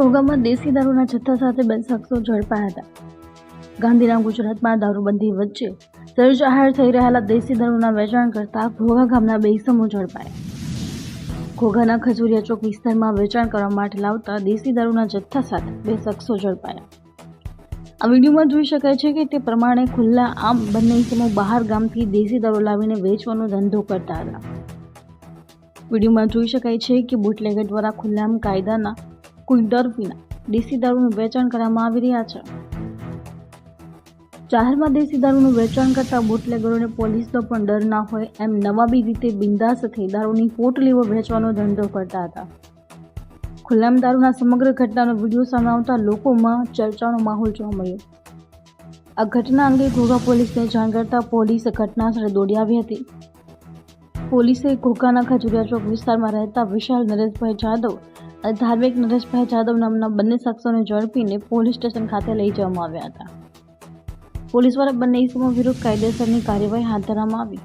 ઘોઘામાં દેશી દારૂના જથ્થા સાથે બે શખ્સો ઝડપાયા હતા. ગાંધીધામ ગુજરાતમાં દારૂબંધી વચ્ચે જળજાહેર થઈ રહેલા દેશી દારૂના વેચાણ કરતા ઘોઘા ગામના બે સમૂહ ઝડપાયા. ઘોઘાના ખજુરિયા ચોક વિસ્તારમાં વેચાણ કરવા માટે લાવતા દેશી દારૂના જથ્થા સાથે બે શખ્સો ઝડપાયા. આ વિડીયોમાં જોઈ શકાય છે કે તે પ્રમાણે ખુલ્લા આમ બંને સમૂહ બહાર ગામથી દેશી દારૂ લાવીને વેચવાનો ધંધો કરતા હતા. વિડીયોમાં જોઈ શકાય છે કે બુટલેગર દ્વારા ખુલ્લામ કાયદાના કોઈ ડર વિના દેશી દારૂનું વેચાણ કરવામાં આવી રહ્યા છે. જાહેરમાં દેશી દારૂનું વેચાણ કરતા બુટલેગરોને પોલીસનો પણ ડર ના હોય એમ નવાબી રીતે બિંદાસ થઈ દારૂની પોટલીઓ વેચવાનો ધંધો કરતા હતા. ખુલ્લામ દારૂના સમગ્ર ઘટનાનો વીડિયો સામે આવતા લોકોમાં ચર્ચાનો માહોલ જોવા મળ્યો. આ ઘટના અંગે ઘોઘા પોલીસને જાણ કરતા પોલીસ ઘટનાસ્થળે દોડી આવી હતી. પોલીસે ઘોઘાના ખજુરિયા ચોક વિસ્તારમાં રહેતા વિશાલ નરેશભાઈ જાદવ ધાર્મિક નરેશભાઈ જાદવ નામના બંને શખ્સોને ઝડપીને પોલીસ સ્ટેશન ખાતે લઈ જવામાં આવ્યા હતા. પોલીસ દ્વારા બંને ઇસમો વિરુદ્ધ કાયદેસરની કાર્યવાહી હાથ ધરવામાં આવી.